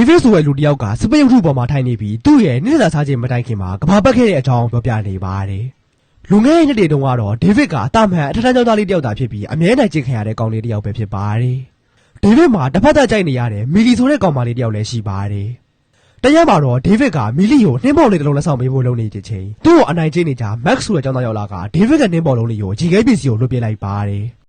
ဒေးဗစ်ဆိုတဲ့လူတစ်ယောက်ကစပိန်ရုပ်ထုပေါ်မှာထိုင်နေပြီးသူ့ရဲ့နေ့စားစားခြင်းမတိုင်ခင်မှာကဘာပတ်ခဲ့တဲ့အကြောင်းပြောပြနေပါတယ်။လူငယ်ရဲ့နှစ်တည်းတုန်းကတော့ဒေးဗစ်ကအတမန်အထက်တန်းကျောင်းသားလေးတစ်ယောက်သာဖြစ်ပြီးအမြဲတမ်းကြင်ခံရတဲ့ကောင်လေးတစ်ယောက်ပဲဖြစ်ပါတယ်။ဒေးဗစ်မှာတစ်ဖက်သက်ကြိုက်နေရတဲ့မီလီဆိုတဲ့ကောင်မလေးတစ်ယောက်လည်းရှိပါတယ်။တရက်မှာတော့ဒေးဗစ်ကမီလီကိုနှင်းပေါ်လေးတစ်လုံးလက်ဆောင်ပေးဖို့လုပ်နေတဲ့အချိန်သူ့ကိုအနိုင်ကျင့်နေကြမက်ဆိုတဲ့ကျောင်းသားယောက်လာကဒေးဗစ်ကနှင်းပေါ်လုံးလေးကိုဂျီခဲပစ္စည်းကိုလွှတ်ပြလိုက်ပါတယ်။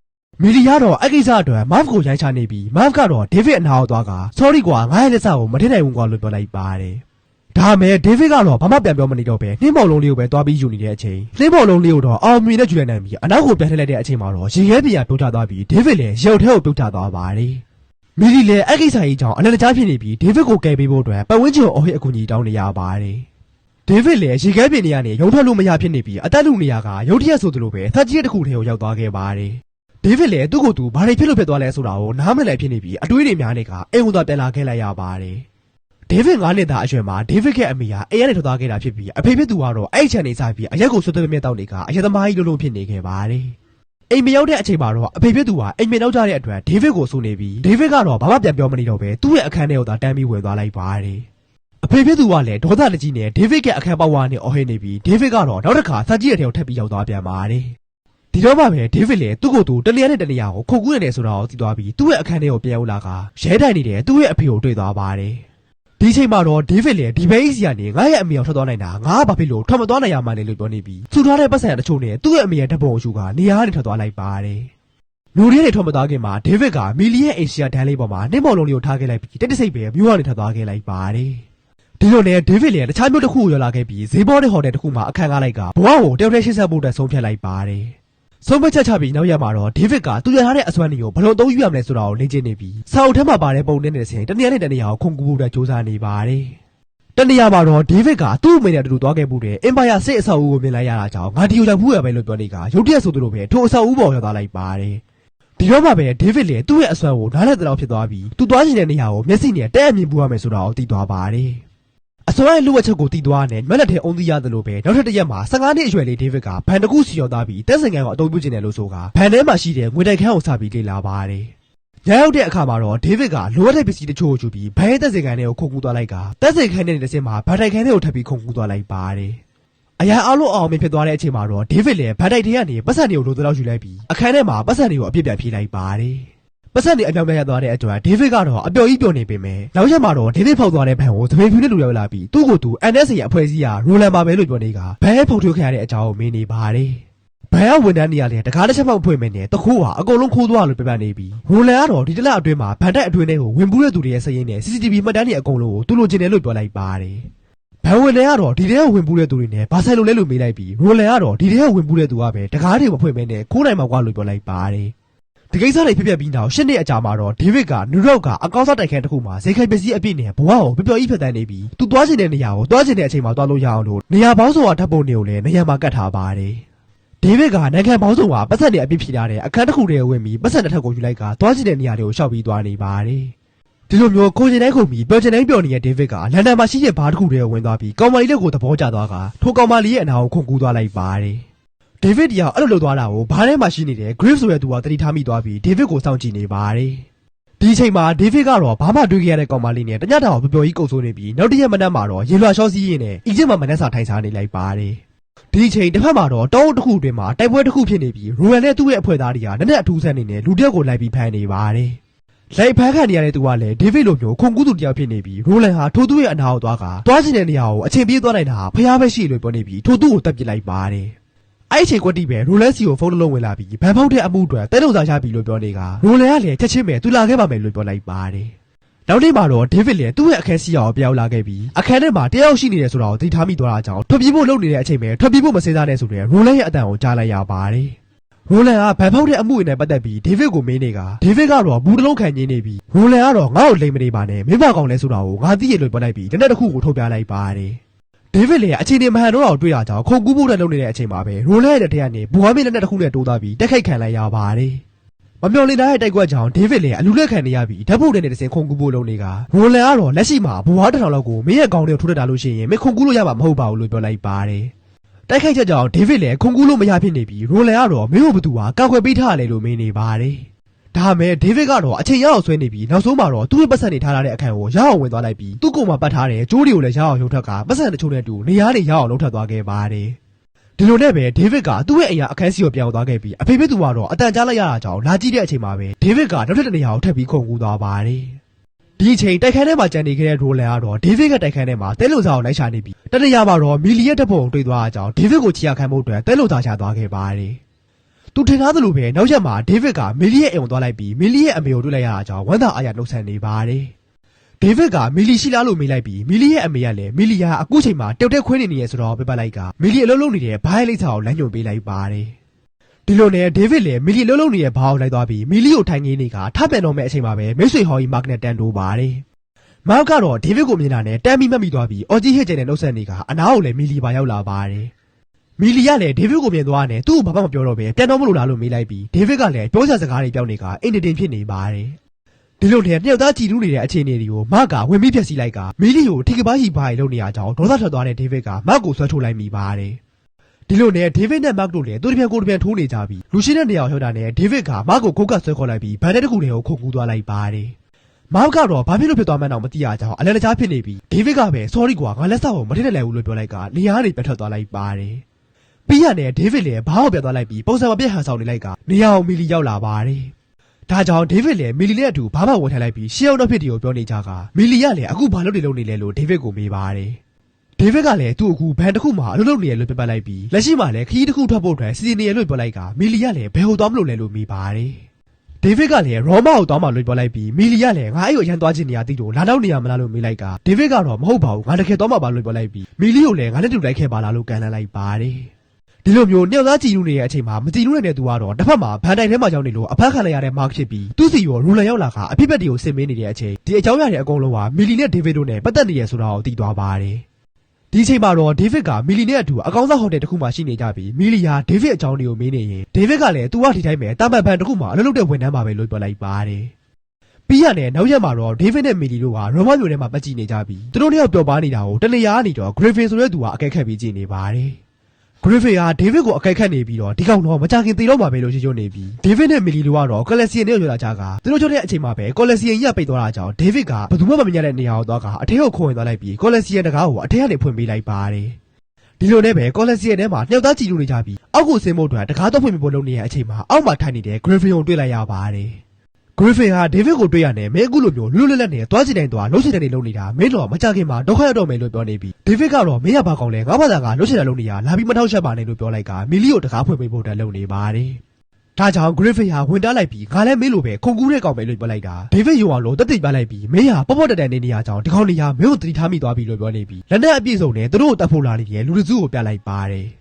မီလီကတော့အဲ့ကိစ္စအတွက်မတ်ကိုရိုက်ချနေပြီးမတ်ကတော့ဒေးဗစ်အနာကိုသွားက sorry ကွာငါရဲ့လက်စကိုမထည့်နိုင်ဘူးကွာလို့ပြောလိုက်ပါတယ်။ဒါမဲ့ဒေးဗစ်ကတော့ဘာမှပြန်ပြောမနေတော့ပဲနှင်းမော်လုံးလေးကိုပဲသွားပြီးယူနေတဲ့အချိန်နှင်းမော်လုံးလေးကိုတော့အောင်မြင်နဲ့ယူလိုက်နိုင်ပြီးအနောက်ကိုပြန်ထည့်လိုက်တဲ့အချိန်မှာတော့ရေခဲပြန်ပြုတ်ချသွားပြီးဒေးဗစ်လည်းရုပ်ထဲကိုပြုတ်ချသွားပါတယ်။မီလီလည်းအဲ့ကိစ္စကြီးကြောင့်အလန့်တကြားဖြစ်နေပြီးဒေးဗစ်ကိုကယ်ပေးဖို့အတွက်ပတ်ဝန်းကျင်ကိုအဟိအကူကြီးတောင်းနေရပါတယ်။ဒေးဗစ်လည်းရေခဲပြင်နေရနေရုံထွက်လို့မရဖြစ်နေပြီးအသက်လူနေရကရုတ်တရက်ဆိုသလိုပဲသက်ကြီးတဲ့တစ်ခုထဲကိုရောက်သွားခဲ့ပါတယ်။ ဒေးဗစ်လည်းသူ့ကိုယ်သူဘာတွေဖြစ်လို့ဖြစ်သွားလဲဆိုတာကိုနားမလည်ဖြစ်နေပြီးအတွေးတွေများနေကအိမ်ဝင်သွားပြန်လာခဲ့လိုက်ရပါတယ်။ဒေးဗစ်၅နှစ်သားအရွယ်မှာဒေးဗစ်ရဲ့အမေကအိမ်ကနေထွက်သွားခဲ့တာဖြစ်ပြီးအဖေဖြစ်သူကတော့အဲ့ချန်နေစားပြီးအရက်ကိုဆွတ်သွဲမြဲတောက်နေကအရက်သမားကြီးလုံးလုံးဖြစ်နေခဲ့ပါတယ်။အိမ်မရောက်တဲ့အချိန်မှာတော့အဖေဖြစ်သူကအိမ်မနောက်ကြတဲ့အတွက်ဒေးဗစ်ကိုစိုးနေပြီးဒေးဗစ်ကတော့ဘာမှပြန်ပြောမနေတော့ပဲသူ့ရဲ့အခန်းထဲကိုသာတန်းပြီးဝင်သွားလိုက်ပါတယ်။အဖေဖြစ်သူကလည်းဒေါသတကြီးနဲ့ဒေးဗစ်ရဲ့အခန်းပေါက်ဝါနဲ့အော်ဟစ်နေပြီးဒေးဗစ်ကတော့နောက်တစ်ခါစကြည့်ရတဲ့ကိုထပ်ပြီးရောက်သွားပြန်ပါတယ်။ ဒီတော့မှပဲဒေးဗစ်လည်းသူ့ကိုယ်သူတနေရာနဲ့တနေရာကိုခုတ်ကူးနေတယ်ဆိုတာကိုသိသွားပြီးသူ့ရဲ့အခန်းထဲကိုပြန်ရောက်လာကရဲတိုင်နေတဲ့သူ့ရဲ့အဖေကိုတွေ့သွားပါတယ်။ဒီချိန်မှာတော့ဒေးဗစ်လည်းဒီဘဲကြီးစီကနေငါရဲ့အမေကိုထွက်သွားနိုင်တာငါကဘာဖြစ်လို့ထွက်မသွားနိုင်ရမှန်းလဲလို့ပြောနေပြီးသူထားတဲ့ပတ်စံတချို့နဲ့သူ့ရဲ့အမေရဲ့ဓာတ်ပုံကိုယူကနေရာကနေထွက်သွားလိုက်ပါတယ်။လူတွေတွေထွက်မသွားခင်မှာဒေးဗစ်ကမီလီရဲ့အိမ်ရှိယာဒန်းလေးပေါ်မှာနှင်းမော်လုံးလေးကိုထားခဲ့လိုက်ပြီးတက်တစိတ်ပဲမြို့ကနေထွက်သွားခဲ့လိုက်ပါတယ်။ဒီလိုနဲ့ဒေးဗစ်လည်းတခြားမြို့တစ်ခုကိုရောက်လာခဲ့ပြီးဈေးဘောတဲ့ဟိုတယ်တစ်ခုမှာအခန်းကားလိုက်ကဘဝကိုတယောက်တည်းရှင်းဆက်ဖို့အတွက်ဆုံးဖြတ်လိုက်ပါတယ်။ ဆုံးဖြတ်ချက်ချပြီးနောက်ရက်မှာတော့ဒေးဗစ်ကသူရထားတဲ့အစွမ်းတွေကိုဘယ်လိုအသုံးယူရမလဲဆိုတာကိုလေ့ကျင့်နေပြီးစာအုပ်ထဲမှာပါတဲ့ပုံနဲ့တဲ့စဉ်တနေရာနဲ့တနေရာကိုခုန်ကူဖို့အတွက်စူးစမ်းနေပါတယ်။တနေရာမှာတော့ဒေးဗစ်ကသူ့အမေနဲ့အတူတူသွားခဲ့မှုတဲ့အင်ပါယာစစ်အဆောက်အဦကိုမြင်လိုက်ရတာကြောင့်ငါဒီကိုရောက်ဖို့ရပဲလို့ပြောနေကရုတ်တရက်ဆိုသလိုပဲထိုအဆောက်အဦပေါ်ရောက်သွားလိုက်ပါတယ်။ဒီတော့မှပဲဒေးဗစ်လည်းသူ့ရဲ့အစွမ်းကိုနားလည်တဲ့လောက်ဖြစ်သွားပြီးသူသွားချင်တဲ့နေရာကိုမျက်စိနဲ့တဲ့အမြင်ပူရမယ်ဆိုတာကိုသိသွားပါတယ်။ အစွမ်းရဲ့လူဝက်ချက်ကိုသိသွားတဲ့မက်လက်ထဲအုံးသီးရသလိုပဲနောက်ထပ်တစ်ရက်မှာ15နှစ်အရွယ်လေးဒေးဗစ်ကဘန်တစ်ခုစီရောက်သွားပြီးတက်စင်ကန်ကိုအသုံးပြုချင်တယ်လို့ဆိုကဘန်ထဲမှာရှိတဲ့ငွေတိုက်ခန်းကိုစပြီးလေ့လာပါတယ်။ညရောက်တဲ့အခါမှာတော့ဒေးဗစ်ကလိုအပ်တဲ့ပစ္စည်းတချို့ကိုယူပြီးဘန်ရဲ့တက်စင်ကန်ထဲကိုခုန်ကူးသွားလိုက်ကတက်စင်ကန်ထဲနဲ့တစ်စင်မှာဘန်တိုက်ခန်းထဲကိုထပ်ပြီးခုန်ကူးသွားလိုက်ပါတယ်။အရာအလုံးအောင်မြင်ဖြစ်သွားတဲ့အချိန်မှာတော့ဒေးဗစ်လည်းဗန်တိုက်ထဲကနေပတ်စံတွေကိုလိုသလောက်ယူလိုက်ပြီးအခန်းထဲမှာပတ်စံတွေကိုအပြစ်ပြန်ပြေးလိုက်ပါတယ်။ ပတ်စံတွေအပြောင်းပြန်ရသွားတဲ့အတွက်ဒေးဗစ်ကတော့အပျော်ကြီးပျော်နေပေမဲ့နောက်ရက်မှာတော့ဒေးဗစ်ဖောက်သွားတဲ့ဘန်ကိုသပင်ဖြူနဲ့လူရောက်လာပြီးသူ့ကိုယ်သူ NSA ရဲ့အဖွဲ့အစည်းကရိုလန်ပါပဲလို့ပြောနေကဘန်ရဲ့ဖုန်ထုတ်ခံရတဲ့အကြောင်းကိုမင်းနေပါတယ်။ဘန်ကဝန်ထမ်းနေရတဲ့တကားတစ်ချက်မှမဖွင့်မနေတခိုးဟာအကုန်လုံးခိုးသွားလို့ပြပြနေပြီးရိုလန်ကတော့ဒီတစ်လအတွင်းမှာဘန်တိုက်အတွင်းထဲကိုဝင်ပူးတဲ့သူတွေရဲ့စည်ရင်းနဲ့ CCTV မှတ်တမ်းတွေအကုန်လုံးကိုသူလိုချင်တယ်လို့ပြောလိုက်ပါတယ်။ဘန်ဝင်လန်ကတော့ဒီထဲကိုဝင်ပူးတဲ့သူတွေနဲ့ဘာဆိုင်လို့လဲလို့မေးလိုက်ပြီးရိုလန်ကတော့ဒီထဲကိုဝင်ပူးတဲ့သူကပဲတကားတွေမဖွင့်မဲနဲ့ခိုးနိုင်မှာကွာလို့ပြောလိုက်ပါတယ် ဒီကိစ္စတွေဖြစ်ပျက်ပြီးနောက်ရှစ်နှစ်အကြာမှာတော့ဒေးဗစ်ကနယူးယောက်ကအကောင့်စားတိုက်ခန်းတစ်ခုမှာဇေခိုင်ပစ္စည်းအပြည့်နဲ့ဘဝကိုပျော်ပျော်ကြီးဖြတ်တန်းနေပြီးသူသွားချင်တဲ့နေရာကိုသွားချင်တဲ့အချိန်မှာသွားလို့ရအောင်လို့နေရာပေါင်းစုံကဓာတ်ပုံတွေကိုလည်းနေရာမှာကတ်ထားပါတယ်ဒေးဗစ်ကနိုင်ငံပေါင်းစုံကပတ်စံတွေအပြည့်ဖြည့်ထားတဲ့အခန်းတစ်ခုတည်းဝင်ပြီးပတ်စံတစ်ထပ်ကိုယူလိုက်ကသွားချင်တဲ့နေရာတွေကိုရှောက်ပြီးသွားနေပါတယ်ဒီလိုမျိုးကိုကျင်တိုင်းခုန်ပြီးပျော်ကျင်တိုင်းပျော်နေတဲ့ဒေးဗစ်ကလန်ဒန်မှာရှိတဲ့ဘားတစ်ခုတည်းကိုဝင်သွားပြီးကောင်မလေးလက်ကိုသဘောကျသွားကထိုကောင်မလေးရဲ့အနာကိုခုန်ကူးသွားလိုက်ပါတယ်။ ဒေးဗစ်တရားအဲ့လိုလုပ်သွားတာကိုဘားထဲမှာရှိနေတဲ့ Griff ဆိုတဲ့သူကသတိထားမိသွားပြီးဒေးဗစ်ကိုစောင့်ကြည့်နေပါတယ်။ဒီအချိန်မှာဒေးဗစ်ကတော့ဘာမှတွေ့ခဲ့ရတဲ့ကောင်မလေးနဲ့တညတာကိုပျော်ပျော်ကြီးကုတ်ဆိုးနေပြီးနောက်တစ်ရက်မနက်မှာတော့ရေလွှာရှော့စီးရင်းနဲ့အီဂျစ်မှာမနက်စာထိုင်စားနေလိုက်ပါတယ်။ဒီအချိန်တစ်ဖက်မှာတော့တောအုပ်တစ်ခုအတွင်းမှာတိုက်ပွဲတစ်ခုဖြစ်နေပြီးရိုရန်နဲ့သူ့ရဲ့အဖွဲ့သားတွေကနက်နက်အထူးဆန်းနေနဲ့လူတစ်ယောက်ကိုလိုက်ပြီးဖမ်းနေပါတယ်။လိုက်ဖမ်းခံနေရတဲ့သူကလည်းဒေးဗစ်လိုမျိုးခုန်ကူးသူတစ်ယောက်ဖြစ်နေပြီးရိုလန်ဟာထိုသူရဲ့အနာကိုသွားကသွားချင်တဲ့နေရာကိုအချိန်ပြေးသွားနိုင်တာဟာဖျားပဲရှိလို့ပြောနေပြီးထိုသူကိုတပ်ပစ်လိုက်ပါတယ်။ အဲ့ဒီအချိန်ကွက်တီပဲရိုလန်စီကိုဖုန်းတစ်လုံးဝင်လာပြီးဗန်ဖောက်တဲ့အမှုအတွက်တဲလုံစာရပြီလို့ပြောနေကရိုလန်ကလည်းချက်ချင်းပဲသူလာခဲ့ပါမယ်လို့ပြောလိုက်ပါတယ်။နောက်နေ့မှာတော့ဒေးဗစ်လည်းသူ့ရဲ့အခန်းစီအောင်ပြောင်းလာခဲ့ပြီးအခန်းထဲမှာတယောက်ရှိနေတယ်ဆိုတာကိုသိထားမိသွားတာကြောင့်ထွက်ပြေးဖို့လုပ်နေတဲ့အချိန်ပဲထွက်ပြေးဖို့မစင်စားနဲ့ဆိုတဲ့ရိုလန်ရဲ့အတန်ကိုကြားလိုက်ရပါတယ်။ရိုလန်ကဗန်ဖောက်တဲ့အမှုတွေနဲ့ပတ်သက်ပြီးဒေးဗစ်ကိုမေးနေကဒေးဗစ်ကတော့ဘူးတစ်လုံးခံရင်းနေပြီးရိုလန်ကတော့ငါ့ကိုလိမ်မနေပါနဲ့မင်းမကောင်လဲဆိုတာကိုငါသိရလို့ပြောလိုက်ပြီးတနက်တစ်ခုကိုထုတ်ပြလိုက်ပါတယ်။ ဒေးဗစ်လည်းအချိန်ဒီမဟန်တော့တွေ့တာကြောင့်ခုန်ကူးဖို့နဲ့လုပ်နေတဲ့အချိန်မှာပဲရိုလန်ရဲ့လက်ထက်ကနေဘူဟာမင်းလက်နဲ့တစ်ခုနဲ့တိုးသားပြီးတက်ခိုက်ခံလိုက်ရပါတယ်။မမျော်လင့်ထားတဲ့တိုက်ကွက်ကြောင့်ဒေးဗစ်လည်းအလူလက်ခံနေရပြီးဓာတ်ပုံတွေနဲ့တစ်စင်ခုန်ကူးဖို့လုပ်နေကရိုလန်ကတော့လက်ရှိမှာဘဝတစ်ထောင်လောက်ကိုမင်းရဲ့ကောင်းတွေကိုထိုးတတ်တာလို့ရှိရင်မင်းခုန်ကူးလို့ရမှာမဟုတ်ပါဘူးလို့ပြောလိုက်ပါတယ်။တိုက်ခိုက်ချက်ကြောင့်ဒေးဗစ်လည်းခုန်ကူးလို့မရဖြစ်နေပြီးရိုလန်ကတော့မင်းတို့ဘသူဟာကောက်ွယ်ပေးထားရတယ်လို့မင်းနေပါတယ်။ ဒါမဲ့ဒေးဗစ်ကတော့အချိန်ရအောင်ဆွဲနေပြီးနောက်ဆုံးမှာတော့သူ့ရဲ့ပတ်စံနေထားလာတဲ့အခန်းကိုရအောင်ဝင်သွားလိုက်ပြီးသူ့ကိုယ်မှာပတ်ထားတဲ့ကြိုးတွေကိုလည်းရအောင်ရုပ်ထက်ကပတ်စံတချို့နဲ့အတူနေရာတွေရအောင်လှုပ်ထပ်သွားခဲ့ပါတယ်ဒီလိုနဲ့ပဲဒေးဗစ်ကသူ့ရဲ့အိမ်ကအခန်းစီကိုပြောင်းသွားခဲ့ပြီးအဖေဖေသူကတော့အတန်ကြားလိုက်ရတာကြောင့်လာကြည့်တဲ့အချိန်မှာပဲဒေးဗစ်ကနောက်ထပ်တစ်နေရာကိုထပ်ပြီးခုန်ကူးသွားပါတယ်ဒီအချိန်တိုက်ခန်းထဲမှာကြံနေခဲ့တဲ့ရိုလန်ကတော့ဒေးဗစ်ကတိုက်ခန်းထဲမှာတဲလုံစာကိုလိုက်ရှာနေပြီးတနေရာမှာတော့မီလီရဲ့တပ်ပုံကိုတွေ့သွားတာကြောင့်ဒေးဗစ်ကိုချီရခံဖို့အတွက်တဲလုံစာချသွားခဲ့ပါတယ် သူထင်ထားသလိုပဲနောက်ရက်မှာဒေးဗစ်ကမီလီရဲ့အိမ်ကိုသွားလိုက်ပြီးမီလီရဲ့အမေကိုတွေ့လိုက်ရတာကြောင့်ဝမ်းသာအားရနှုတ်ဆက်နေပါတယ်။ဒေးဗစ်ကမီလီရှိလားလို့မေးလိုက်ပြီးမီလီရဲ့အမေကလည်းမီလီယာအခုချိန်မှာတောက်တက်ခွေးနေနေရဆိုတော့ပြပလိုက်ကမီလီအလုံးလုံးနေတဲ့ဘားရဲ့လိပ်စာကိုလမ်းညွှန်ပေးလိုက်ပါတယ်။ဒီလိုနဲ့ဒေးဗစ်လည်းမီလီအလုံးလုံးနေတဲ့ဘားကိုလိုက်သွားပြီးမီလီကိုထိုင်ငင်းနေကထပ်ပြန်တော့မဲ့အချိန်မှာပဲမိတ်ဆွေဟော်ကြီးမားကနဲ့တန်တိုးပါတယ်။မားကတော့ဒေးဗစ်ကိုမြင်တာနဲ့တမ်းပြီးမှတ်မိသွားပြီးအော်ဂျီဟစ်ကျန်တဲ့နှုတ်ဆက်နေကအနားကိုလည်းမီလီပါရောက်လာပါတယ်။ မီလီကလည်းဒေးဗစ်ကိုမြင်သွားတယ်သူ့ကိုဘာမှမပြောတော့ပဲပြန်တော့မလို့လားလို့မေးလိုက်ပြီးဒေးဗစ်ကလည်းပြောစရာစကားတွေပြောနေကအိမ်တင်ဖြစ်နေပါတယ်ဒီလိုနဲ့နှစ်ယောက်သားကြည်တူးနေတဲ့အခြေအနေတွေကိုမကဝင်ပြီးဖြက်စီးလိုက်ကမီလီကိုထိကပါးဟီပါးရီလုပ်နေရကြောင်းဒေါသထွက်သွားတဲ့ဒေးဗစ်ကမကိုဆွဲထုတ်လိုက်မိပါတယ်ဒီလိုနဲ့ဒေးဗစ်နဲ့မတ်တို့လည်းသူတစ်ပြန်ကိုယ်တစ်ပြန်ထိုးနေကြပြီးလူရှိတဲ့နေရာကိုရောက်တာနဲ့ဒေးဗစ်ကမကိုခုတ်ကဆွဲခေါ်လိုက်ပြီးဗန်တဲ့တစ်ခုတွေကိုခုတ်ကူးသွားလိုက်ပါတယ်မောက်ကတော့ဘာဖြစ်လို့ဖြစ်သွားမှန်းတော့မသိရကြောင်းအလဲတကြားဖြစ်နေပြီးဒေးဗစ်ကပဲ sorry ကွာငါလက်ဆောက်ကိုမထစ်တဲ့လဲဘူးလို့ပြောလိုက်ကနေရာကနေပြတ်ထွက်သွားလိုက်ပါတယ် ပြီးရတယ်ဒေးဗစ်လည်းဘားကိုပြတ်သွားလိုက်ပြီးပုံစံမပြတ်ဟန်ဆောင်နေလိုက်ကနေရာအောင်မီလီရောက်လာပါတယ်။ဒါကြောင့်ဒေးဗစ်လည်းမီလီနဲ့အတူဘားမဝင်ထိုင်လိုက်ပြီးရှေ့ရောက်တော့ဖြစ်တီကိုပြောနေကြကမီလီကလည်းအခုဘာလုပ်နေလို့နေလဲလို့ဒေးဗစ်ကိုမေးပါတယ်။ဒေးဗစ်ကလည်းသူ့အခုဘန်တစ်ခုမှာအလုပ်လုပ်နေရလို့ပြပတ်လိုက်ပြီးလက်ရှိမှာလည်းခရီးတစ်ခုထွက်ဖို့အတွက်စီစဉ်နေရလို့ပြောလိုက်ကမီလီကလည်းဘယ်ဟိုသွားမလို့လဲလို့မေးပါတယ်။ဒေးဗစ်ကလည်းရောမာကိုတောင်းမှလို့ပြောလိုက်ပြီးမီလီကလည်းငါအဲ့ကိုအရန်သွားချင်နေရတိတို့လာတော့နေရမလားလို့မေးလိုက်ကဒေးဗစ်ကတော့မဟုတ်ပါဘူးငါတကယ်သွားမှပါလို့ပြောလိုက်ပြီးမီလီကိုလည်းငါနဲ့တူလိုက်ခဲ့ပါလားလို့ကန်လှန်လိုက်ပါတယ်။ ဒီလိုမျိုးနှစ်ယောက်သားကြည်နူးနေတဲ့အချိန်မှာမကြည်နူးနေတဲ့သူကတော့တစ်ဖက်မှာဗန်တိုင်ထဲမှာရောက်နေလို့အဖက်ခံလိုက်ရတဲ့မားဖြစ်ပြီးသူ့စီရောရူလန်ရောက်လာကအဖြစ်ဘက်တွေကိုဆင်မင်းနေတဲ့အချိန်ဒီအကြောင်းအရာတွေအကုန်လုံးကမီလီနဲ့ဒေးဗစ်တို့နဲ့ပတ်သက်နေရဆိုတာကိုသိသွားပါတယ်ဒီအချိန်မှာတော့ဒေးဗစ်ကမီလီနဲ့အတူအကောင်းဆုံးဟိုတယ်တစ်ခုမှာရှိနေကြပြီးမီလီဟာဒေးဗစ်အကြောင်းတွေကိုမေးနေရင်ဒေးဗစ်ကလည်းသူကဒီတိုင်းပဲတာမန်ဘန်တစ်ခုမှာအလုပ်လုပ်တဲ့ဝန်ထမ်းပါပဲလို့ပြောလိုက်ပါတယ်ပြီးရတယ်နောက်ရက်မှာတော့ဒေးဗစ်နဲ့မီလီတို့ကရောမတ်မျိုးထဲမှာပတ်ကြည့်နေကြပြီးသူတို့နှစ်ယောက်ပျော်ပါနေတာကိုတနေရာကနေတော့ဂရစ်ဖင်ဆိုတဲ့သူကအကဲခတ်ပြီးကြည့်နေပါတယ် ဂရစ်ဖီဟာဒေးဗစ်ကိုအခိုက်ခတ်နေပြီးတော့ဒီကောင်တော့မကြခင်သေတော့မှာပဲလို့ရှင်းရှင်းနေပြီးဒေးဗစ်နဲ့မီလီလိုကတော့ကော်လက်စီယန်နဲ့ရောက်လာကြကသူတို့ကြောတဲ့အချိန်မှာပဲကော်လက်စီယန်ကြီးကပိတ်သွားတာကြောင့်ဒေးဗစ်ကဘယ်သူမှမမြင်ရတဲ့နေရာကိုသွားကအထဲကိုခိုးဝင်သွားလိုက်ပြီးကော်လက်စီယန်တကားကိုအထဲကနေဖွင့်ပေးလိုက်ပါတယ်ဒီလိုနဲ့ပဲကော်လက်စီယန်ထဲမှာနှစ်ယောက်သားကြည်လူနေကြပြီးအောက်ကိုဆင်းဖို့အတွက်တကားတော့ဖွင့်ပေးဖို့လုပ်နေတဲ့အချိန်မှာအောက်မှာထိုင်နေတဲ့ဂရစ်ဖီကိုတွေ့လိုက်ရပါတယ် ဂရစ်ဖီဟာဒေးဗစ်ကိုတွေ့ရတယ်မင်းအခုလိုမျိုးလွတ်လွတ်လပ်လပ်နဲ့သွားချင်တိုင်းသွားလှုပ်ချင်တဲ့နေလုပ်နေတာမင်းတော့မကြခင်မှာဒုက္ခရောက်တော့မယ်လို့ပြောနေပြီးဒေးဗစ်ကတော့မင်းရပါကောင်လဲငါဘာသာကလှုပ်ချင်တဲ့လုပ်နေရလာပြီးမထောက်ချက်ပါနဲ့လို့ပြောလိုက်ကမီလီကိုတကားဖွင့်ပေးဖို့အတွက်လုပ်နေပါတယ်ဒါကြောင့်ဂရစ်ဖီဟာဝင်တားလိုက်ပြီးငါလည်းမင်းလိုပဲခုန်ကူးတဲ့ကောင်ပဲလို့ပြောလိုက်တာဒေးဗစ်ယုံအောင်လို့တက်တိတ်ပြလိုက်ပြီးမင်းဟာပေါ့ပေါ့တက်တက်နေနေရကြောင်းဒီကောင်နေရမင်းကိုတတိထားမိသွားပြီလို့ပြောနေပြီးလက်နဲ့အပြည့်စုံနဲ့သူတို့ကိုတတ်ဖို့လာနေတဲ့လူတစုကိုပြလိုက်ပါတယ်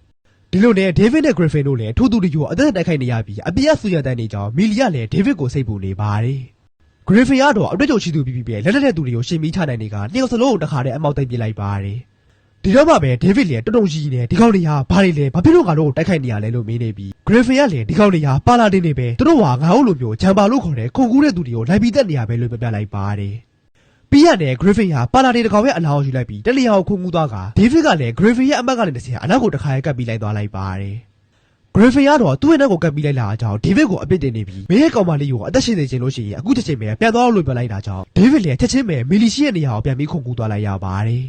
ဒီလိုနဲ့ဒေးဗစ်နဲ့ဂရစ်ဖင်တို့လည်းထိုးတူတူကိုအသက်တိုက်ခိုက်နေရပြီးအပြည့်အဆူရတဲ့နေကြောင်းမီလီကလည်းဒေးဗစ်ကိုစိတ်ပူနေပါတယ်။ဂရစ်ဖင်ကတော့အတွေ့အကြုံရှိသူပြီးပြီးပဲလက်လက်တဲ့သူတွေကိုရှင်းပြီးချနိုင်နေကနှစ်ယောက်စလုံးကိုတခါတည်းအမောက်သိပ်ပြလိုက်ပါတယ်။ဒီတော့မှပဲဒေးဗစ်လည်းတုံတုံကြီးကြီးနဲ့ဒီကောင်တွေကဘာတွေလဲဘာဖြစ်လို့ငါတို့ကိုတိုက်ခိုက်နေရလဲလို့မေးနေပြီးဂရစ်ဖင်ကလည်းဒီကောင်တွေကပါလာတင်နေပဲသူတို့ကငါတို့လိုမျိုးဂျမ်ပါလို့ခေါ်တဲ့ခုန်ကူးတဲ့သူတွေကိုလိုက်ပြီးတက်နေရပဲလို့ပြပြလိုက်ပါတယ်။ ပြီးရတယ်ဂရစ်ဖင်ဟာပါလာတီတစ်ကောင်ရဲ့အလောင်းကိုယူလိုက်ပြီးတလျာကိုခုန်ကူးသွားကဒေးဗစ်ကလည်းဂရစ်ဖင်ရဲ့အမတ်ကနေတစ်ဆင့်အနောက်ကိုတစ်ခါရဲကပ်ပြီးလိုက်သွားလိုက်ပါတယ်ဂရစ်ဖင်ကတော့သူ့ရဲ့နောက်ကိုကပ်ပြီးလိုက်လာတာကြောင့်ဒေးဗစ်ကိုအပြစ်တင်နေပြီးမင်းရဲ့ကောင်မလေးကိုအသက်ရှင်နေခြင်းလို့ရှိရင်အခုချက်ချင်းပဲပြန်သွားလို့ပြောလိုက်တာကြောင့်ဒေးဗစ်လည်းချက်ချင်းပဲမီလီရှိရဲ့နေရာကိုပြန်ပြီးခုန်ကူးသွားလိုက်ရပါတယ်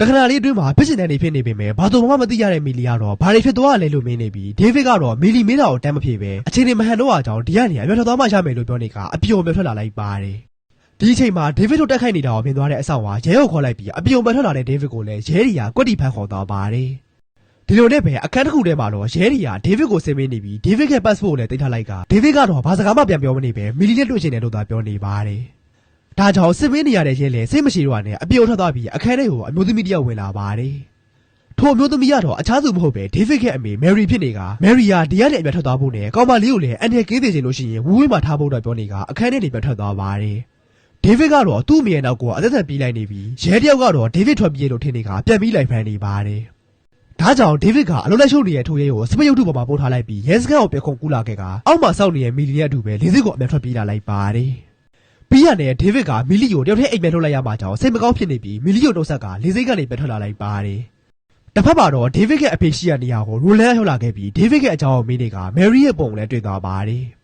တခဏလေးအတွင်းမှာဖြစ်ရှင်တဲ့နေဖြစ်နေပေမဲ့ဘာသူမှမသိရတဲ့မီလီကတော့ဘာတွေဖြစ်သွားရလဲလို့မင်းနေပြီးဒေးဗစ်ကတော့မီလီမင်းတာကိုတမ်းမဖြစ်ပဲအချိန်နေမဟန်တော့အကြောင်းဒီကနေအမြတ်ထွက်သွားမှရမယ်လို့ပြောနေကအပျော်မြတ်ထွက်လာလိုက်ပါတယ် ဒီအချိန်မှာဒေးဗစ်တို့တက်ခိုက်နေတာကိုမြင်သွားတဲ့အဆောင်ဟာရဲကိုခေါ်လိုက်ပြီးအပြုံပဲထွက်လာတဲ့ဒေးဗစ်ကိုလည်းရဲရီယာကွက်တီဖန်ခေါ်သွားပါတယ်။ဒီလိုနဲ့ပဲအခန်းတစ်ခုထဲမှာတော့ရဲရီယာဒေးဗစ်ကိုဆင်မင်းနေပြီးဒေးဗစ်ရဲ့ passport ကိုလည်းတင်ထားလိုက်ကဒေးဗစ်ကတော့ဘာစကားမှပြန်ပြောမနေပဲမီလီနဲ့တွေ့ချင်တယ်လို့သာပြောနေပါတယ်။ဒါကြောင့်ဆင်မင်းနေရတဲ့ရဲလည်းစိတ်မရှိတော့နဲ့အပြုံထွက်သွားပြီးအခန်းထဲကိုအမျိုးသမီးတစ်ယောက်ဝင်လာပါတယ်။ထိုအမျိုးသမီးကတော့အခြားသူမဟုတ်ပဲဒေးဗစ်ရဲ့အမေမယ်ရီဖြစ်နေကမယ်ရီယာဒီကနေအပြတ်ထွက်သွားဖို့နဲ့ကောင်မလေးကိုလည်းအန်တယ်ကင်းသေးချင်လို့ရှိရင်ဝူးဝေးမှာထားဖို့တော့ပြောနေကအခန်းထဲနေပြတ်ထွက်သွားပါတယ်။ ဒေးဗစ်ကတော့သူ့အမေရဲ့နောက်ကိုအသက်သက်ပြေးလိုက်နေပြီးရဲတယောက်ကတော့ဒေးဗစ်ထွက်ပြေးလို့ထင်နေကပြန်ပြီးလိုက်ဖမ်းနေပါတယ်။ဒါကြောင့်ဒေးဗစ်ကအလုံးလိုက်ရှုပ်နေတဲ့ထိုရဲကိုစပရုပ်ထုပေါ်မှာပို့ထားလိုက်ပြီးရဲစခန်းကိုပြန်ခုန်ကူးလာခဲ့ကအောက်မှာစောင့်နေတဲ့မီလီနဲ့အတူပဲလေးစစ်ကိုအမြန်ထွက်ပြေးလာလိုက်ပါတယ်။ပြီးရတဲ့ဒေးဗစ်ကမီလီကိုတယောက်တည်းအိမ်ပြန်ထုတ်လိုက်ရမှာကြောင့်စိတ်မကောင်းဖြစ်နေပြီးမီလီကိုနှုတ်ဆက်ကလေးစိတ်ကနေပြန်ထွက်လာလိုက်ပါတယ်။တစ်ဖက်မှာတော့ဒေးဗစ်ရဲ့အဖေရှိရနေရာကိုရိုလန်ရောက်လာခဲ့ပြီးဒေးဗစ်ရဲ့အကြောင်းကိုမေးနေကမယ်ရီရဲ့ပုံကိုလည်းတွေ့သွားပါတယ်။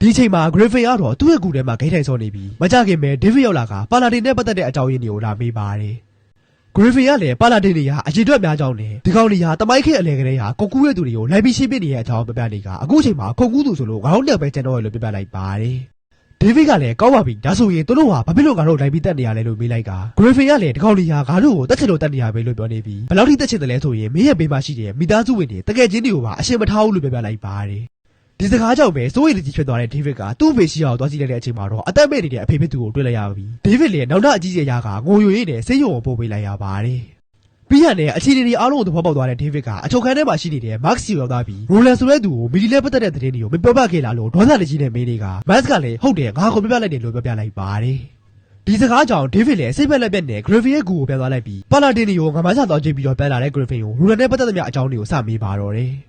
ဒီအချိန်မှာ Griffin ကတော့သူ့ရဲ့ကူထဲမှာဂိတ်ထိုင်ဆောနေပြီးမကြခင်ပဲ David ရောက်လာကပါလာတင်နဲ့ပတ်သက်တဲ့အကြောင်းရင်းတွေကိုလာမေးပါတယ်။ Griffin ကလည်းပါလာတင်တွေဟာအရင်အတွက်များကြောင်းနဲ့ဒီကောင်တွေဟာတမိုင်းခေတ်အလဲကလေးဟာကုန်ကူးရဲ့သူတွေကိုလိုက်ပြီးရှင်းပြနေတဲ့အကြောင်းပြပြနေကအခုချိန်မှာကုန်ကူးသူဆိုလို့ငါတို့နှစ်ပဲကျန်တော့ရလို့ပြပြလိုက်ပါတယ်။ David ကလည်းကောင်းပါပြီဒါဆိုရင်တို့တို့ဟာဘာဖြစ်လို့ငါတို့လိုက်ပြီးတက်နေရလဲလို့မေးလိုက်က Griffin ကလည်းဒီကောင်တွေဟာငါတို့ကိုတက်ချင်လို့တက်နေရပဲလို့ပြောနေပြီးဘယ်လောက်ထိတက်ချင်တယ်လဲဆိုရင်မင်းရဲ့ဘေးမှာရှိတဲ့မိသားစုဝင်တွေတကယ်ချင်းတွေကိုပါအရှင်းမထားဘူးလို့ပြပြလိုက်ပါတယ်။ ဒီစကားကြောင့်ပဲစိုးရိမ်တကြီးဖြစ်သွားတဲ့ဒေးဗစ်ကသူ့အဖေရှိအောင်သွားကြည့်လိုက်တဲ့အချိန်မှာတော့အသက်မဲ့နေတဲ့အဖေဖြစ်သူကိုတွေ့လိုက်ရပြီ။ဒေးဗစ်လည်းနောက်ထပ်အကြီးကျယ်ရကငိုယိုရင်းနဲ့ဆေးရုံကိုပို့ပေးလိုက်ရပါတယ်။ပြီးရတဲ့အခြေအနေတွေအားလုံးကိုသဘောပေါက်သွားတဲ့ဒေးဗစ်ကအချုပ်ခန်းထဲမှာရှိနေတဲ့မတ်စီကိုရောက်သွားပြီးရိုလန်ဆိုတဲ့သူကိုမီလီနဲ့ပတ်သက်တဲ့သတင်းတွေကိုမပြောပြခဲ့လားလို့ဒေါသတကြီးနဲ့မေးနေကမတ်ကလည်းဟုတ်တယ်ငါကိုပြောပြလိုက်တယ်လို့ပြောပြလိုက်ပါတယ်။ဒီစကားကြောင့်ဒေးဗစ်လည်းစိတ်ပက်လက်ပက်နဲ့ဂရစ်ဖင်ရဲ့ကူကိုပြန်သွားလိုက်ပြီးပါလာတင်နီကိုငမချသွားကြည့်ပြီးတော့ပြန်လာတဲ့ဂရစ်ဖင်ကိုရိုလန်နဲ့ပတ်သက်သမျှအကြောင်းတွေကိုစမေးပါတော့တယ်။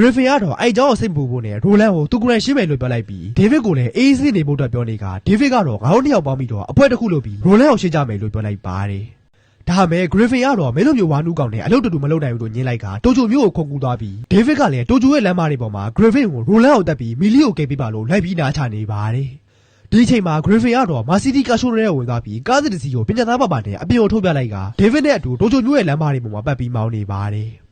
ဂရစ်ဖင်ကတော့အဲ့အကြောင်းကိုစိတ်ပူဖို့နဲ့ရိုလန်ကိုသူကိုယ်တိုင်ရှင်းမယ်လို့ပြောလိုက်ပြီးဒေးဗစ်ကိုလည်းအေးဆေးနေဖို့အတွက်ပြောနေကဒေးဗစ်ကတော့ငါတို့နှစ်ယောက်ပေါင်းပြီးတော့အပွဲတစ်ခုလုပ်ပြီးရိုလန်ကိုရှင်းကြမယ်လို့ပြောလိုက်ပါတယ်။ဒါမဲ့ဂရစ်ဖင်ကတော့မင်းတို့မျိုးဝါနူးကောင်နဲ့အလုပ်တူတူမလုပ်နိုင်ဘူးလို့ညင်းလိုက်ကတိုဂျိုမျိုးကိုခုန်ကူးသွားပြီးဒေးဗစ်ကလည်းတိုဂျိုရဲ့လမ်းမတွေပေါ်မှာဂရစ်ဖင်ကိုရိုလန်ကိုတက်ပြီးမီလီကိုကိတ်ပေးပါလို့လိုက်ပြီးနားချနေပါတယ်။ဒီအချိန်မှာ Griffin ကတော့မာစီတီကာရှိုးရဲကိုဝင်သွားပြီးကားစစ်တစ်စီးကိုပညာသားပါပါနဲ့အပြင်ကိုထုတ်ပြလိုက်ကဒေးဗစ်နဲ့အတူတိုချိုမျိုးရဲ့လမ်းမတွေပေါ်မှာပတ်ပြီးမောင်းနေပါတယ်။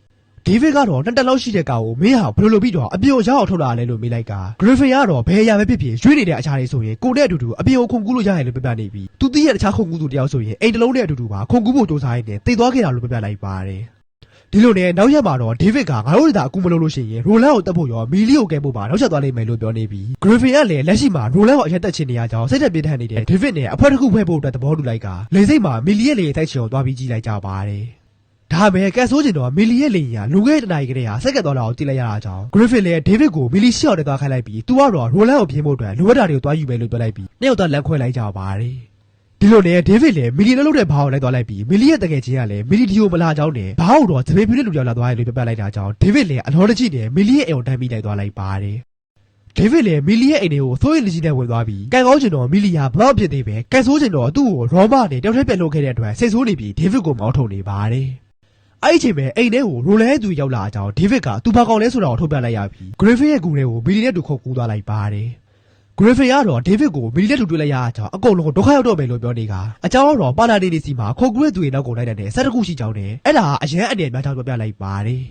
ဒေးဗစ်ကတော့နှစ်တက်လောက်ရှိတဲ့ကားကိုမင်းဟာဘယ်လိုလုပ်ပြီးတော့အပြင်ကိုရောက်အောင်ထုတ်လာရလဲလို့မေးလိုက်က Griffin ကတော့ဘယ်အရာပဲဖြစ်ဖြစ်ရွေးနေတဲ့အချားတွေဆိုရင်ကိုနဲ့အတူတူအပြင်ကိုခုန်ကူးလို့ရတယ်လို့ပြပြနေပြီးသူသိရဲ့တခြားခုန်ကူးသူတယောက်ဆိုရင်အိမ်တစ်လုံးနဲ့အတူတူပါခုန်ကူးဖို့စူးစမ်းရင်းနဲ့တည်သွားခဲ့တာလို့ပြပြလိုက်ပါတယ်။ဒီလိုနဲ့နောက်ရက်မှာတော့ဒေးဗစ်ကငါတို့ဒါအကူမလုပ်လို့ရှိရင်ရိုလန်ကိုတက်ဖို့ရောမီလီကိုကဲဖို့ပါနောက်ချက်သွားလိမ့်မယ်လို့ပြောနေပြီးဂရစ်ဖင်ကလည်းလက်ရှိမှာရိုလန်ကိုအရက်တက်ချင်နေရကြောင်းစိတ်သက်ပြင်းထန်နေတဲ့ဒေးဗစ်နဲ့အဖွဲ့တစ်ခုဖွဲ့ဖို့အတွက်သဘောတူလိုက်ကလေစိတ်မှာမီလီရဲ့လေတိုက်ချင်ကိုသွားပြီးကြည့်လိုက်ကြပါတယ်။ ဒါပဲကဲဆိုးချင်တော့မီလီရဲ့လေယာဉ်ကလူငယ်တနာရီကလေးဟာစက်ကက်သွားတာကိုကြည့်လိုက်ရတာကြောင့်ဂရစ်ဖင်လည်းဒေးဗစ်ကိုမီလီရှော့တဲ့သွားခိုင်းလိုက်ပြီးသူကတော့ရိုလန်ကိုပြင်ဖို့အတွက်လိုအပ်တာတွေကိုသွားယူမယ်လို့ပြောလိုက်ပြီးနှစ်ယောက်သားလမ်းခွဲလိုက်ကြပါတယ်။ဒီလိုနဲ့ဒေးဗစ်လည်းမီလီနဲ့လုပ်တဲ့ဘားကိုလိုက်သွားလိုက်ပြီးမီလီရဲ့တကယ်ချင်းကလည်းမီလီဒီကိုမလာကြောင်းနဲ့ဘားကိုတော့သပင်ပြူတဲ့လူကြောင့်လာသွားတယ်လို့ပြပြလိုက်တာကြောင့်ဒေးဗစ်လည်းအလောတကြီးနဲ့မီလီရဲ့အိမ်ကိုတန်းပြီးလိုက်သွားလိုက်ပါတယ်ဒေးဗစ်လည်းမီလီရဲ့အိမ်တွေကိုသိုးရင်လူကြီးနဲ့ဝင်သွားပြီးကန်ကောင်းချင်တော့မီလီယာဘလောက်ဖြစ်သေးပဲကန်ဆိုးချင်တော့သူ့ကိုရောမနဲ့တောက်ထဲပြန်လုပ်ခဲ့တဲ့အတွက်စိတ်ဆိုးနေပြီးဒေးဗစ်ကိုမောင်းထုံနေပါတယ် အဲ့ဒီအချိန်ပဲအိမ်ထဲကိုရိုလန်ရဲ့သူရောက်လာအကြောင်းဒေးဗစ်ကသူဘာကောင်လဲဆိုတာကိုထုတ်ပြလိုက်ရပြီးဂရစ်ဖင်ရဲ့ကူတွေကိုမီလီနဲ့တူခုတ်ကူးသွားလိုက်ပါတယ်ဂရစ်ဖင်ကတော့ဒေးဗစ်ကိုမီလီနဲ့တူတွေ့လိုက်ရအကြောင်းအကုန်လုံးဒုက္ခရောက်တော့မယ်လို့ပြောနေကအကြောင်းတော့ပါလာနေနေစီမှာခုတ်ကူးတဲ့သူတွေနောက်ကုန်လိုက်တဲ့ဆက်တစ်ခုရှိကြောင်းနဲ့အဲ့ဒါအရန်အနေနဲ့များကြောင်းပြောပြလိုက်ပါတယ်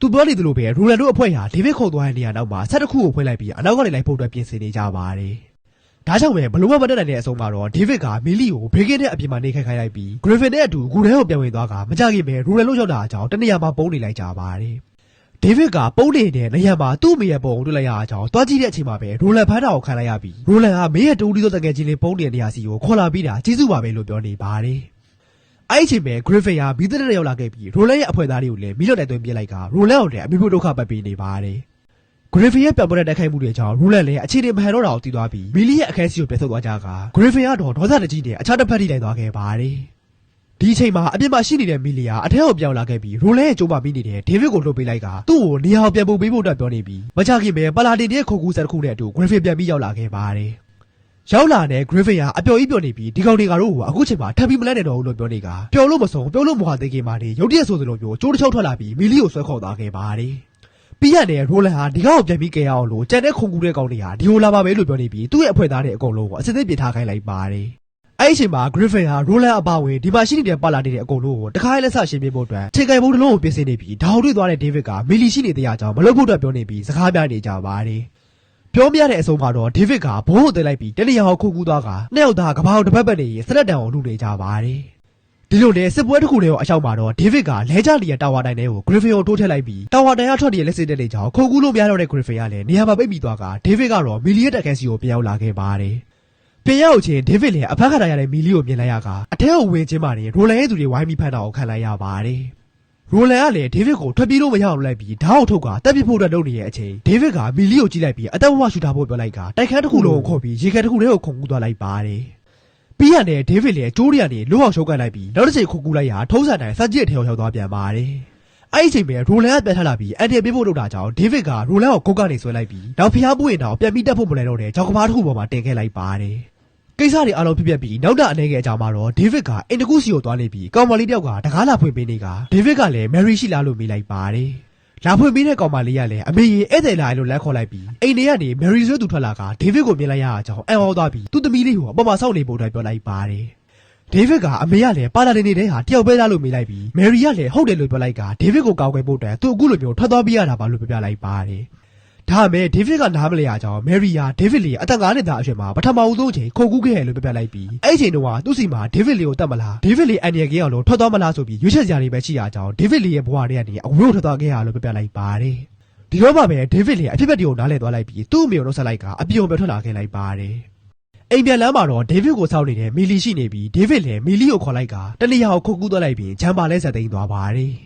သူပြောနေသလိုပဲရိုလန်တို့အဖွဲ့ဟာဒေးဗစ်ခုတ်သွားတဲ့နေရာနောက်မှာဆက်တစ်ခုကိုဖွင့်လိုက်ပြီးအနောက်ကနေလိုက်ဖို့အတွက်ပြင်ဆင်နေကြပါတယ် ဒါကြောင့်ပဲဘလို့မမတက်နိုင်တဲ့အဆုံးမှာတော့ဒေးဗစ်ကမီလီကိုဘေးကင်းတဲ့အပြင်မှာနေခိုင်းခိုင်းလိုက်ပြီးဂရစ်ဖင်နဲ့အတူဂူထဲကိုပြန်ဝင်သွားကမကြခင်ပဲရိုလန်လို့ရောက်တာအကြောင်းတနေရာမှာပုံနေလိုက်ကြပါတယ်ဒေးဗစ်ကပုံနေတဲ့နေရာမှာသူ့အမေရဲ့ပုံကိုတွေ့လိုက်ရအကြောင်းတွားကြည့်တဲ့အချိန်မှာပဲရိုလန်ဖမ်းတာကိုခံလိုက်ရပြီးရိုလန်ကမင်းရဲ့တူးတီးသောတကယ်ချင်းလေးပုံနေတဲ့နေရာစီကိုခေါ်လာပြီးတာကျေးဇူးပါပဲလို့ပြောနေပါတယ်အဲ့ဒီအချိန်ပဲဂရစ်ဖင်ကမီးတဲ့တဲ့ရောက်လာခဲ့ပြီးရိုလန်ရဲ့အဖွဲ့သားတွေကိုလည်းမီးလွတ်တဲ့သွင်းပြစ်လိုက်ကရိုလန်ကိုလည်းအမိဖို့ဒုက္ခပတ်ပေးနေပါတယ် ဂရစ်ဖင်ရဲ့ပြောင်းပတဲ့တိုက်ခိုက်မှုတွေကြောင့်ရိုလန်လည်းအခြေအနေမဟန်တော့တာကိုသိသွားပြီးမီလီရဲ့အခန်းစီကိုပြန်ဆုတ်သွားကြကဂရစ်ဖင်ကတော့ဒေါသတကြီးနဲ့အခြားတစ်ဖက်ထိလိုက်သွားခဲ့ပါတယ်ဒီအချိန်မှာအပြင်မှာရှိနေတဲ့မီလီယာအထက်ကိုပြောင်းလာခဲ့ပြီးရိုလန်ရဲ့ကျိုးမပြီးနေတဲ့ဒေးဗစ်ကိုလှုပ်ပေးလိုက်ကသူ့ကိုနေရာကိုပြန်ပို့ပေးဖို့အတွက်ပြောနေပြီးမချခင်ပဲပါလာတင်ရဲ့ခုတ်ကူးဆက်တစ်ခုနဲ့အတူဂရစ်ဖင်ပြန်ပြီးရောက်လာခဲ့ပါတယ်ရောက်လာတဲ့ Griffin ဟာအပျော်ကြီးပျော်နေပြီးဒီကောင်တွေကတော့အခုချိန်မှာထပ်ပြီးမလဲနဲ့တော့ဘူးလို့ပြောနေကပျော်လို့မဆုံးပျော်လို့မဟာသေးခင်မှာနေရုတ်တရက်ဆိုသလိုမျိုးကျိုးတစ်ချောက်ထွက်လာပြီးမီလီကိုဆွဲခေါ်သွားခဲ့ပါတယ် ပြီးရတဲ့ရိုလန်ဟာဒီကောင်ကိုပြန်ပြီးကဲရအောင်လို့ကြံတဲ့ခုန်ကူးတဲ့ကောင်တွေဟာဒီလိုလာပါပဲလို့ပြောနေပြီးသူ့ရဲ့အဖွဲ့သားတွေအကုန်လုံးကိုအစစ်အသစ်ပြင်ထားခိုင်းလိုက်ပါတယ်အဲ့ဒီအချိန်မှာ Griffin ဟာရိုလန်အပါဝင်ဒီမှာရှိနေတဲ့ပါလာနေတဲ့အကုန်လုံးကိုတခါလေးလက်ဆရှင်းပြဖို့အတွက်ချိန်ကိုင်ဘုံတစ်လုံးကိုပြင်ဆင်နေပြီးဒါအောင်တွေ့သွားတဲ့ဒေးဗစ်ကမီလီရှိနေတဲ့အကြောင်းမလုပ်ဖို့အတွက်ပြောနေပြီးစကားပြောနေကြပါတယ်ပြောပြတဲ့အဆုံးမှာတော့ဒေးဗစ်ကဘိုးကိုသိလိုက်ပြီးတနေရာကိုခုတ်ကူးသွားကနှစ်ယောက်သားကဘာကိုတစ်ပတ်ပတ်နေရင်စလက်တံကိုလူနေကြပါတယ် ဒီလိုနဲ့စစ်ပွဲတစ်ခုတည်းကိုအရှောက်မှာတော့ဒေးဗစ်ကလဲကျလီယာတာဝါတိုင်ထဲကိုဂရစ်ဖင်ကိုတိုးထည့်လိုက်ပြီးတာဝါတိုင်ကထွက်တည်းလက်စစ်တဲ့နေကြောင်းခုတ်ကူးလို့မရတော့တဲ့ဂရစ်ဖင်ကလည်းနေရာမှာပိတ်ပြီးသွားကဒေးဗစ်ကတော့မီလီရဲ့တက်ခန်းစီကိုပြန်ရောက်လာခဲ့ပါတယ်ပြန်ရောက်ချင်းဒေးဗစ်လည်းအဖက်ခါတာရတဲ့မီလီကိုမြင်လိုက်ရကအထက်ကိုဝင်ချင်းမှနေရိုလန်ရဲ့သူတွေဝိုင်းပြီးဖမ်းတာကိုခံလိုက်ရပါတယ်ရိုလန်ကလည်းဒေးဗစ်ကိုထွက်ပြေးလို့မရအောင်လိုက်ပြီးဓာတ်အောင်ထုတ်ကတက်ပြစ်ဖို့အတွက်လုပ်နေတဲ့အချိန်ဒေးဗစ်ကမီလီကိုကြည့်လိုက်ပြီးအသက်ဘဝရှူထားဖို့ပြောလိုက်ကတိုက်ခန်းတစ်ခုလုံးကိုခေါ်ပြီးရေခဲတစ်ခုတည်းကိုခုန်ကူးသွားလိုက်ပါတယ် ပြီးရတဲ့ဒေးဗစ်လည်းကျိုးရီကနေလွတ်အောင်ရှုံးကန်လိုက်ပြီးနောက်တစ်ချိန်ခုန်ကူးလိုက်ရာထုံးစံတိုင်းစัจကြည့်ထဲကိုရောက်သွားပြန်ပါတယ်အဲ့ဒီအချိန်ပဲရိုလန်ကပြန်ထလာပြီးအန်တီပေးဖို့လုပ်တာကြောင့်ဒေးဗစ်ကရိုလန်ကိုကုတ်ကနေဆွဲလိုက်ပြီးနောက်ဖျားပွင့်တော့ပြန်ပြီးတက်ဖို့မလဲတော့တဲ့ကြောက်ကမားတစ်ခုပေါ်မှာတင်ခဲ့လိုက်ပါတယ်ကိစ္စတွေအားလုံးဖြစ်ပျက်ပြီးနောက်တာအနေငယ်အကြောင်းမှာတော့ဒေးဗစ်ကအင်တကူစီကိုသွားနေပြီးကောင်မလေးတယောက်ကတကားလာဖွင့်ပေးနေကဒေးဗစ်ကလည်းမယ်ရီရှိလားလို့မေးလိုက်ပါတယ် လာဖွင့်ပေးတဲ့ကောင်မလေးကလည်းအမေရေဧည့်သည်လာလို့လမ်းခေါ်လိုက်ပြီးအိမ်ထဲကနေမယ်ရီဆိုတဲ့သူထွက်လာကဒေးဗစ်ကိုမြင်လိုက်ရတာကြောင့်အံ့ဩသွားပြီးသူ့သမီးလေးကိုအပေါ်မှာစောင့်နေဖို့အတွက်ပြောလိုက်ပါတယ်ဒေးဗစ်ကအမေကလည်းပါလာနေနေတဲ့ဟာတယောက်ပဲလားလို့မေးလိုက်ပြီးမယ်ရီကလည်းဟုတ်တယ်လို့ပြောလိုက်ကဒေးဗစ်ကိုကောက်ွယ်ဖို့အတွက်သူအခုလိုမျိုးထွက်သွားပြရတာပါလို့ပြောပြလိုက်ပါတယ် ဒါပေမဲ့ဒေးဗစ်ကနားမလည်ရကြောင်းမယ်ရီယာဒေးဗစ်လေးအသက်9နှစ်သားအရွယ်မှာပထမဦးဆုံးအချိန်ခုန်ကူးခဲ့တယ်လို့ပြောပြလိုက်ပြီးအဲ့ဒီအချိန်တုန်းကသူ့စီမှာဒေးဗစ်လေးကိုတတ်မလားဒေးဗစ်လေးအန်ရီကင်းအောင်လို့ထွက်သွားမလားဆိုပြီးရွေးချယ်စရာတွေပဲရှိရကြောင်းဒေးဗစ်လေးရဲ့ဘဝတွေကနေအဝိုးထွက်သွားခဲ့ရလို့ပြောပြလိုက်ပါတယ်ဒီတော့မှပဲဒေးဗစ်လေးအဖြစ်အပျက်တွေကိုနားလည်သွားလိုက်ပြီးသူ့အမေကိုနှုတ်ဆက်လိုက်ကအပြုံပဲထွက်လာခဲ့လိုက်ပါတယ်။အိမ်ပြန်လမ်းမှာတော့ဒေးဗစ်ကိုစောင့်နေတဲ့မီလီရှိနေပြီးဒေးဗစ်လည်းမီလီကိုခေါ်လိုက်ကတနေရာကိုခုတ်ကူးသွားလိုက်ပြီးဂျမ်ပါလဲဆက်သိမ်းသွားပါတယ်။